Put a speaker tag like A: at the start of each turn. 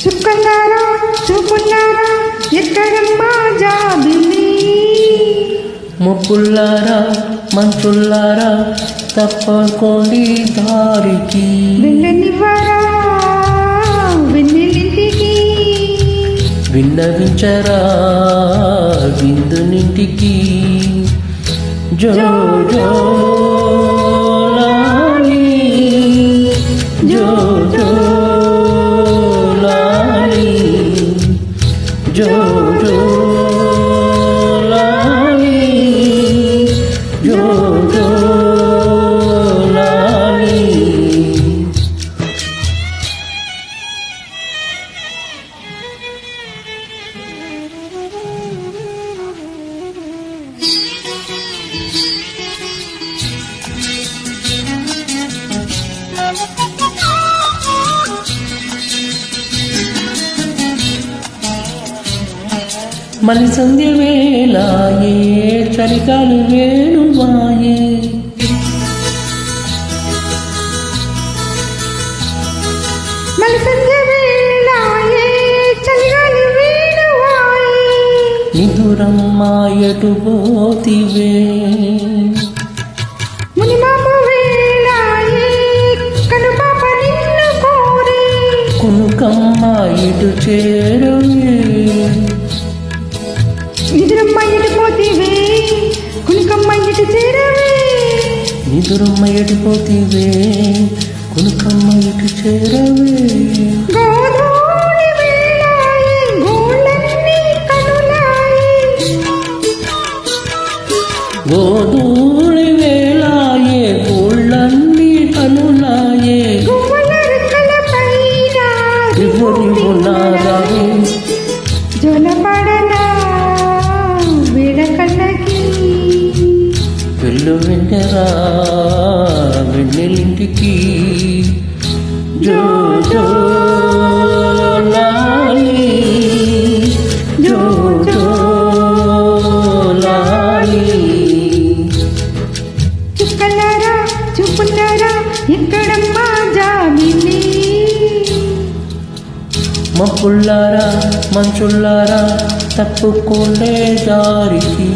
A: చుక్కలారా చూపున్నారా ఎక్కడమ్మా జాబిలి
B: ముప్పుల్లారా మంచుల్లారా తప్పకోండి దారికి.
A: వెళ్ళనివ్వరా వెన్నెలింటికి
B: విన్నవించరా విందునింటికి జో జో మలి సంధ్య వేళాయే చలికాలు వేణువాయే. నిదురమ్మాయటు పోతివే?
A: కోరి.
B: కునుకమ్మాయిటు చేరవే?
A: నిద్రమ్మ ఇటు పోతివే కునికమ్మ ఇటు చేరవే
B: నిదురమ్మయ్యటు పోతివే కునుకమ్మ ఇటు చేరవే
A: గోధూళి వేళాయే గోళ్ళన్నీ కనులాయే
B: గోధూళి వేళాయే వెంటరా వెన్నెలింటికి జో జో లాలి. జో జో లాలి.
A: చుక్కలారా చూపున్నారా ఎక్కడమ్మా జాబిలి
B: మప్పుల్లారా మంచుల్లారా తప్పుకోండే దారికి.